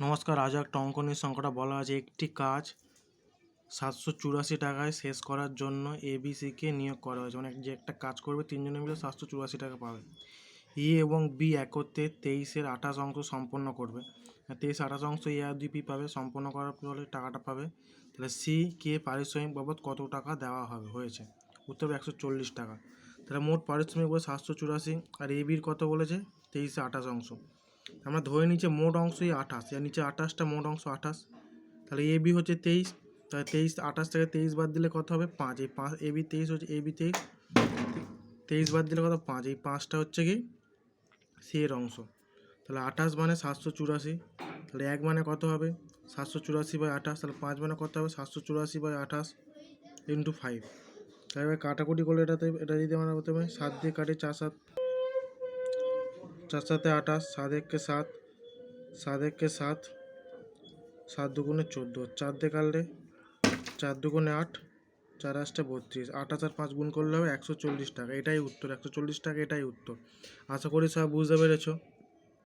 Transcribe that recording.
নমস্কার, আজ একটা অঙ্কনের সংখ্যাটা বলা আছে। একটি কাজ সাতশো চুরাশি টাকায় শেষ করার জন্য এবিসিকে নিয়োগ করা হয়েছে। মানে যে একটা কাজ করবে, তিনজনে মিলে সাতশো চুরাশি টাকা পাবে। ই এবং বি একত্রে তেইশের আঠাশ অংশ সম্পন্ন করবে। তেইশ, আঠাশ অংশ এ আর দুই পাবে, সম্পন্ন করার ফলে টাকাটা পাবে। তাহলে সি কে পারিশ্রমিক বাবদ কত টাকা দেওয়া হবে হয়েছে? উত্তর একশো চল্লিশ টাকা। তাহলে মোট পারিশ্রমিক বলে সাতশো চুরাশি, আর এ বির কত বলেছে? তেইশে আঠাশ অংশ। আমরা ধরে নিচে মোট অংশই আঠাশ। এর নিচে আঠাশটা, মোট অংশ আঠাশ। তাহলে এ বি হচ্ছে তেইশ। তাহলে তেইশ, আঠাশ থেকে তেইশ বাদ দিলে কত হবে? পাঁচ। এই পাঁচ, এ বি তেইশ হচ্ছে, এ বি তেইশ। তেইশ বাদ দিলে কত? পাঁচ। এই পাঁচটা হচ্ছে কি? সি এর অংশ। তাহলে আঠাশ মানে সাতশো চুরাশি। তাহলে এক মানে কত হবে? সাতশো চুরাশি বাই আঠাশ। তাহলে পাঁচ মানে কত হবে? সাতশো চুরাশি বাই আঠাশ ইন্টু ফাইভ। তাহলে কাটাকুটি করলে এটাতে, এটা যদি হতে হবে সাত দিয়ে কাটে চার সাত। চার সাথে আঠাশ সাত একে সাত সাত একে সাত সাত দুগুণে চোদ্দ, চার দিয়ে কাটলে চার দুগুণে আট, চার আটটা বত্রিশ আঠাশ আর পাঁচ গুণ করলে হবে একশো চল্লিশ টাকা, এটাই উত্তর, একশো চল্লিশ টাকা এটাই উত্তর। আশা করি সব বুঝতে পেরেছ।